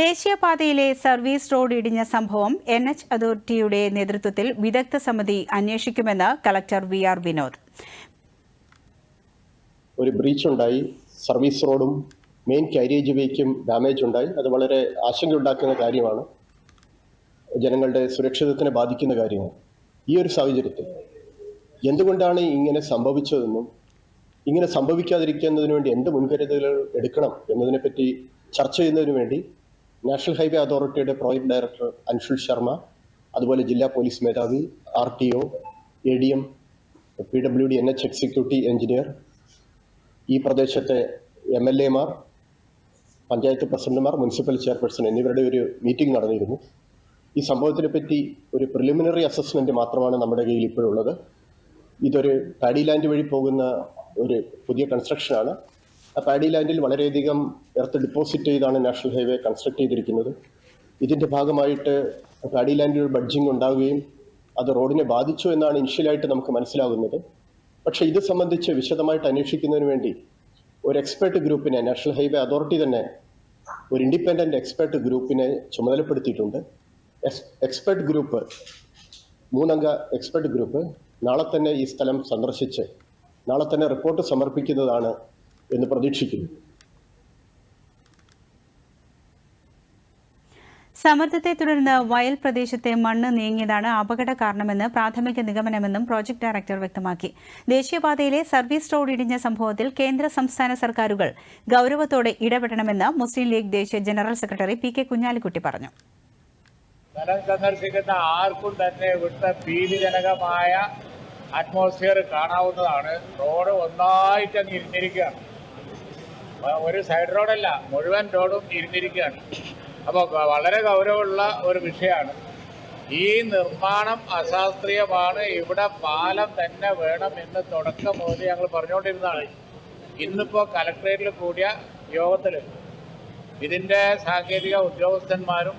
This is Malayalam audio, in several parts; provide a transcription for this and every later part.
ദേശീയപാതയിലെ സർവീസ് റോഡ് ഇടിഞ്ഞ സംഭവം എൻ എച്ച് അതോറിറ്റിയുടെ നേതൃത്വത്തിൽ വിദഗ്ധ സമിതി അന്വേഷിക്കുമെന്ന് കളക്ടർ വി ആർ വിനോദ്. ഒരു ബ്രീച്ച് ഉണ്ടായി. സർവീസ് റോഡും മെയിൻ കാരിയേജ് വേക്കും ഡാമേജ് ഉണ്ടായി. അത് വളരെ ആശങ്കയുണ്ടാക്കുന്ന കാര്യമാണ്. ജനങ്ങളുടെ സുരക്ഷിതത്തിനെ ബാധിക്കുന്ന കാര്യമാണ്. ഈ ഒരു സാഹചര്യത്തിൽ എന്തുകൊണ്ടാണ് ഇങ്ങനെ സംഭവിച്ചതെന്നും ഇങ്ങനെ സംഭവിക്കാതിരിക്കുന്നതിന് വേണ്ടി എന്ത് മുൻകരുതലുകൾ എടുക്കണം എന്നതിനെപ്പറ്റി ചർച്ച ചെയ്യുന്നതിന് വേണ്ടി നാഷണൽ ഹൈവേ അതോറിറ്റിയുടെ പ്രോജക്ട് ഡയറക്ടർ അൻഷുൽ ശർമ്മ അതുപോലെ ജില്ലാ പോലീസ് മേധാവി R T O A D M P W D N H executive engineer ഈ പ്രദേശത്തെ എം എൽ എമാർ പഞ്ചായത്ത് പ്രസിഡന്റുമാർ മുനിസിപ്പൽ ചെയർപേഴ്സൺ എന്നിവരുടെ ഒരു മീറ്റിംഗ് നടന്നിരുന്നു. ഈ സംഭവത്തിനെ പറ്റി ഒരു പ്രിലിമിനറി അസസ്മെന്റ് മാത്രമാണ് നമ്മുടെ കയ്യിൽ ഇപ്പോഴുള്ളത്. ഇതൊരു പാഡി ലാൻഡ് വഴി പോകുന്ന ഒരു പുതിയ കൺസ്ട്രക്ഷനാണ്. പാഡി ലാൻഡിൽ വളരെയധികം എർത്ത് ഡിപ്പോസിറ്റ് ചെയ്താണ് നാഷണൽ ഹൈവേ കൺസ്ട്രക്ട് ചെയ്തിരിക്കുന്നത്. ഇതിന്റെ ഭാഗമായിട്ട് പാഡി ലാൻഡിൽ ഒരു ബഡ്ജിങ് ഉണ്ടാവുകയും അത് റോഡിനെ ബാധിച്ചു എന്നാണ് ഇനിഷ്യലായിട്ട് നമുക്ക് മനസ്സിലാകുന്നത്. പക്ഷേ ഇത് സംബന്ധിച്ച് വിശദമായിട്ട് അന്വേഷിക്കുന്നതിന് വേണ്ടി ഒരു എക്സ്പെർട്ട് ഗ്രൂപ്പിനെ നാഷണൽ ഹൈവേ അതോറിറ്റി തന്നെ ഒരു ഇൻഡിപെൻഡന്റ് എക്സ്പെർട്ട് ഗ്രൂപ്പിനെ ചുമതലപ്പെടുത്തിയിട്ടുണ്ട്. എക്സ്പെർട്ട് ഗ്രൂപ്പ് മൂന്നംഗ എക്സ്പെർട്ട് ഗ്രൂപ്പ് നാളെ തന്നെ ഈ സ്ഥലം സന്ദർശിച്ച് നാളെ തന്നെ റിപ്പോർട്ട് സമർപ്പിക്കുന്നതാണ് എന്ന് പ്രതീക്ഷിക്കുന്നു. സമ്മർദ്ദത്തെ തുടർന്ന് വയൽ പ്രദേശത്തെ മണ്ണ് നീങ്ങിയതാണ് അപകട കാരണമെന്ന് പ്രാഥമിക നിഗമനമെന്നും പ്രോജക്ട് ഡയറക്ടർ വ്യക്തമാക്കി. ദേശീയപാതയിലെ സർവീസ് റോഡ് ഇടിഞ്ഞ സംഭവത്തിൽ കേന്ദ്ര സംസ്ഥാന സർക്കാരുകൾ ഗൌരവത്തോടെ ഇടപെടണമെന്ന് മുസ്ലിം ലീഗ് ദേശീയ general secretary P K Kunhalikutty പറഞ്ഞു. സ്ഥലം സന്ദർശിക്കുന്ന ആർക്കും തന്നെ ഇവിടുത്തെ ഭീതിജനകമായ അറ്റ്മോസ്ഫിയർ കാണാവുന്നതാണ്. റോഡ് ഒന്നായിട്ട് അങ്ങ് ഇരുന്നിരിക്കുകയാണ് ഒരു സൈഡ് റോഡല്ല മുഴുവൻ റോഡും ഇരുന്നിരിക്കുകയാണ്. അപ്പോൾ വളരെ ഗൗരവമുള്ള ഒരു വിഷയമാണ്. ഈ നിർമ്മാണം അശാസ്ത്രീയമാണ് ഇവിടെ പാലം തന്നെ വേണം എന്ന് തുടക്കം മുതൽ ഞങ്ങൾ പറഞ്ഞുകൊണ്ടിരുന്നതാണ്. ഇന്നിപ്പോൾ കലക്ട്രേറ്റിൽ കൂടിയ യോഗത്തിൽ ഇതിന്റെ സാങ്കേതിക ഉദ്യോഗസ്ഥന്മാരും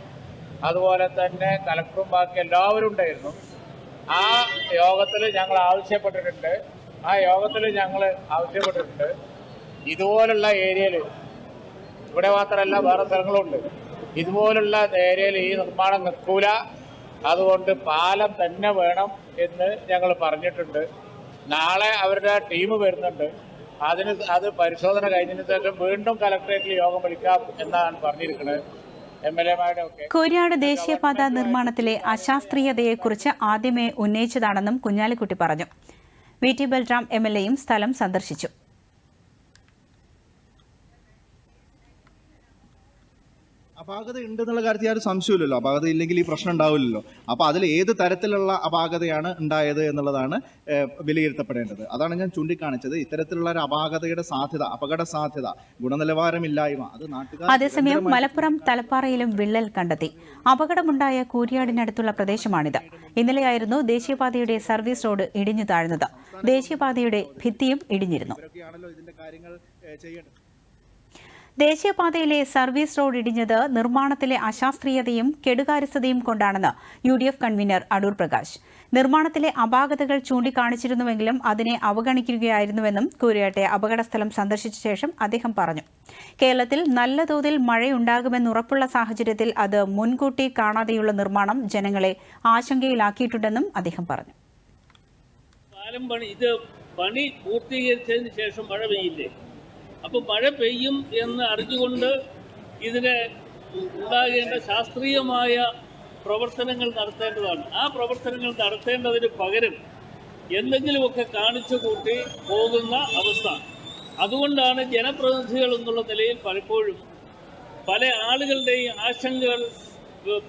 അതുപോലെ തന്നെ കലക്ടറും ബാക്കി എല്ലാവരും ഉണ്ടായിരുന്നു. ആ യോഗത്തിൽ ഞങ്ങൾ ആവശ്യപ്പെട്ടിട്ടുണ്ട്. ആ യോഗത്തിൽ ഞങ്ങൾ ആവശ്യപ്പെട്ടിട്ടുണ്ട്. ഇതുപോലുള്ള ഏരിയയിൽ ഇവിടെ മാത്രമല്ല വേറെ സ്ഥലങ്ങളുണ്ട്. ഇതുപോലുള്ള ഏരിയയിൽ ഈ നിർമ്മാണം നിൽക്കൂല. അതുകൊണ്ട് പാലം തന്നെ വേണം എന്ന് ഞങ്ങൾ പറഞ്ഞിട്ടുണ്ട്. നാളെ അവരുടെ ടീം വരുന്നുണ്ട്. അതിന് അത് പരിശോധന കഴിഞ്ഞതിന് ശേഷം വീണ്ടും കലക്ട്രേറ്റിൽ യോഗം വിളിക്കാം എന്നാണ് പറഞ്ഞിരിക്കുന്നത്. കോരിയാട് ദേശീയപാത നിർമ്മാണത്തിലെ അശാസ്ത്രീയതയെക്കുറിച്ച് ആദ്യമേ ഉന്നയിച്ചതാണെന്നും കുഞ്ഞാലിക്കുട്ടി പറഞ്ഞു. V T Balram M L എയും സ്ഥലം സന്ദർശിച്ചു. അപാകത ഉണ്ട് എന്നുള്ള കാര്യത്തിൽ ആരും സംശയമില്ലല്ലോ അപാകത ഇല്ലെങ്കിൽ ഈ പ്രശ്നം ഉണ്ടാവില്ലല്ലോ. അപ്പൊ അതിൽ ഏത് തരത്തിലുള്ള അപാകതയാണ് ഉണ്ടായത് എന്നുള്ളതാണ് വിലയിരുത്തപ്പെടേണ്ടത്. അതാണ് ഞാൻ ചൂണ്ടിക്കാണിച്ചത്. ഇത്തരത്തിലുള്ള ഒരു അപാകതയുടെ സാധ്യത അപകട സാധ്യത ഗുണനിലവാരമില്ലായ്മ അത് നാട്ടുകാർ അതേസമയം മലപ്പുറം തലപ്പാറയിലും വിള്ളൽ കണ്ടെത്തി. അപകടമുണ്ടായ കൂരിയാടിനടുത്തുള്ള പ്രദേശമാണിത്. ഇന്നലെയായിരുന്നു ദേശീയപാതയുടെ സർവീസ് റോഡ് ഇടിഞ്ഞു താഴ്ന്നത്. ദേശീയപാതയുടെ ഭിത്തിയും ഇടിഞ്ഞിരുന്നു. ഇതിന്റെ കാര്യങ്ങൾ ചെയ്യേണ്ടത്. ദേശീയപാതയിലെ സർവീസ് റോഡ് ഇടിഞ്ഞത് നിർമ്മാണത്തിലെ അശാസ്ത്രീയതയും കെടുകാര്യസ്ഥതയും കൊണ്ടാണെന്ന് U D F convener Adoor Prakash. നിർമ്മാണത്തിലെ അപാകതകൾ ചൂണ്ടിക്കാണിച്ചിരുന്നുവെങ്കിലും അതിനെ അവഗണിക്കുകയായിരുന്നുവെന്നും കൂരിയാട്ടെ അപകടസ്ഥലം സന്ദർശിച്ച ശേഷം അദ്ദേഹം പറഞ്ഞു. കേരളത്തിൽ നല്ല തോതിൽ മഴയുണ്ടാകുമെന്നുറപ്പുള്ള സാഹചര്യത്തിൽ അത് മുൻകൂട്ടി കാണാതെയുള്ള നിർമ്മാണം ജനങ്ങളെ ആശങ്കയിലാക്കിയിട്ടുണ്ടെന്നും അദ്ദേഹം പറഞ്ഞു. ഇത് പണി പൂർത്തീകരിച്ചതിന് ശേഷം മഴ പെയ്യില്ലേ? അപ്പോൾ മഴ പെയ്യും എന്ന് അറിഞ്ഞുകൊണ്ട് ഇതിനെ ഉണ്ടാകേണ്ട ശാസ്ത്രീയമായ പ്രവർത്തനങ്ങൾ നടത്തേണ്ടതാണ്. ആ പ്രവർത്തനങ്ങൾ നടത്തേണ്ടതിന് പകരം എന്തെങ്കിലുമൊക്കെ കാണിച്ചു കൂട്ടി പോകുന്ന അവസ്ഥ. അതുകൊണ്ടാണ് ജനപ്രതിനിധികൾ എന്നുള്ള നിലയിൽ പലപ്പോഴും പല ആളുകളുടെയും ആശങ്കകൾ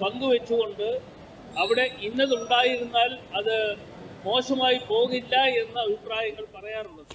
പങ്കുവെച്ചുകൊണ്ട് അവിടെ ഇന്നതുണ്ടായിരുന്നാൽ അത് മോശമായി പോകില്ല എന്ന അഭിപ്രായങ്ങൾ പറയാറുള്ളത്.